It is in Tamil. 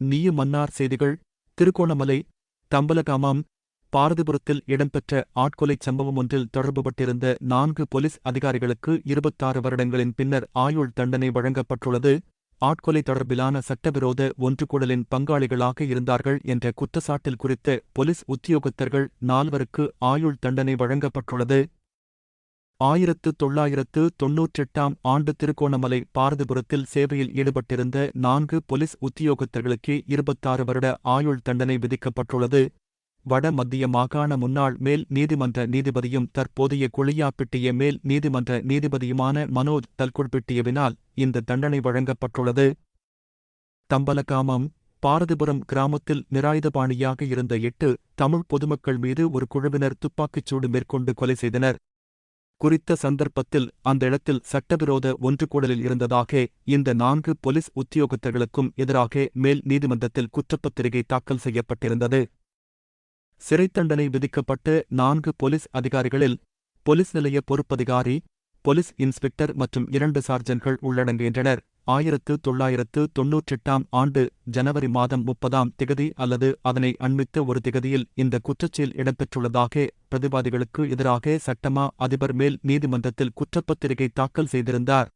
நீயு மன்னார் செய்திகள் திருகோணமலை தம்பலகாமம் பாரதிபுரத்தில் இடம்பெற்ற ஆட்கொலைச் சம்பவம் ஒன்றில் தொடர்புபட்டிருந்த நான்கு போலீஸ் அதிகாரிகளுக்கு இருபத்தாறு வருடங்களின் பின்னர் ஆயுள் தண்டனை வழங்கப்பட்டுள்ளது. ஆட்கொலை தொடர்பிலான சட்டவிரோத ஒன்றுகூடலின் பங்காளிகளாக இருந்தார்கள் என்ற குற்றச்சாட்டில் குறித்த போலீஸ் உத்தியோகத்தர்கள் நால்வருக்கு ஆயுள் தண்டனை வழங்கப்பட்டுள்ளது. ஆயிரத்து தொள்ளாயிரத்து தொன்னூற்றெட்டாம் ஆண்டு திருகோணமலை பாரதிபுரத்தில் சேவையில் ஈடுபட்டிருந்த நான்கு போலீஸ் உத்தியோகத்தர்களுக்கு இருபத்தாறு வருட ஆயுள் தண்டனை விதிக்கப்பட்டுள்ளது. வட மத்திய மாகாண முன்னாள் மேல் நீதிமன்ற நீதிபதியும் தற்போதைய குளியாப்பிட்டிய மேல் நீதிமன்ற நீதிபதியுமான மனோஜ் தல்குட்பிட்டியவினால் இந்த தண்டனை வழங்கப்பட்டுள்ளது. தம்பலகாமம் பாரதிபுரம் கிராமத்தில் நிராயுதபாணியாக இருந்த எட்டு தமிழ் பொதுமக்கள் மீது ஒரு குழுவினர் துப்பாக்கிச்சூடு மேற்கொண்டு கொலை செய்தனர். குறித்த சந்தர்ப்பத்தில் அந்த இடத்தில் சட்டவிரோத ஒன்றுகூடலில் இருந்ததாக இந்த நான்கு போலீஸ் உத்தியோகத்தர்களுக்கும் எதிராக மேல் நீதிமன்றத்தில் குற்றப்பத்திரிகை தாக்கல் செய்யப்பட்டிருந்தது. சிறை தண்டனை விதிக்கப்பட்ட நான்கு போலீஸ் அதிகாரிகளில் போலீஸ் நிலைய பொறுப்பதிகாரி போலீஸ் இன்ஸ்பெக்டர் மற்றும் இரண்டு சார்ஜன்கள் உள்ளடங்குகின்றனர். ஆயிரத்து தொள்ளாயிரத்து தொன்னூற்றெட்டாம் ஆண்டு ஜனவரி மாதம் முப்பதாம் திகதி அல்லது அதனை அண்மித்த ஒரு திகதியில் இந்த குற்றச்செயல் இடம்பெற்றுள்ளதாக பிரதிவாதிகளுக்கு எதிராக சட்டமா அதிபர் மேல் நீதிமன்றத்தில் குற்றப்பத்திரிகை தாக்கல் செய்திருந்தார்.